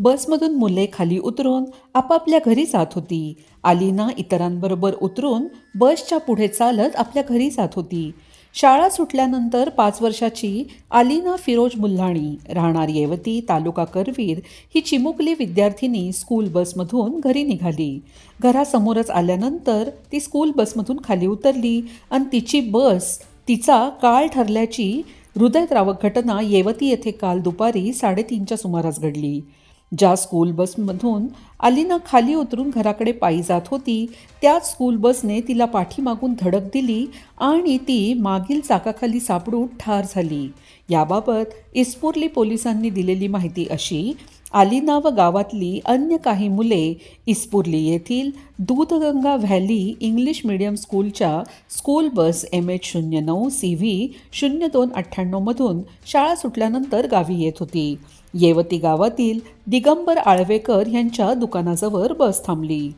बसमधून मुले खाली उतरून आपापल्या घरी जात होती. आलीना इतरांबरोबर उतरून बसच्या पुढे चालत आपल्या घरी जात होती. शाळा सुटल्यानंतर पाच वर्षाची आलीना फिरोज मुल्हाणी राहणार येवती तालुका करवीर ही चिमुकली विद्यार्थिनी स्कूल बसमधून घरी निघाली. घरासमोरच आल्यानंतर ती स्कूल बसमधून खाली उतरली आणि तिची बस तिचा काळ ठरल्याची हृदयद्रावक घटना येवती येथे काल दुपारी साडेतीनच्या सुमारास घडली. ज्या स्कूल बसमधून अलिना खाली उतरून घराकडे पायी जात होती त्याच स्कूल बसने तिला पाठीमागून धडक दिली आणि ती मागील चाकाखाली सापडून ठार झाली. याबाबत इस्पोर्ली पोलिसांनी दिलेली माहिती अशी आलिना व गावातली अन्य काही मुले इस्पुर्ली येथील दूधगंगा व्हॅली इंग्लिश मीडियम स्कूलच्या स्कूल बस एम एच शून्य नऊ सी व्ही शून्य दोन अठ्ठ्याण्णवमधून शाळा सुटल्यानंतर गावी येत होती. येवती गावातील दिगंबर आळवेकर यांच्या दुकानाजवळ बस थांबली.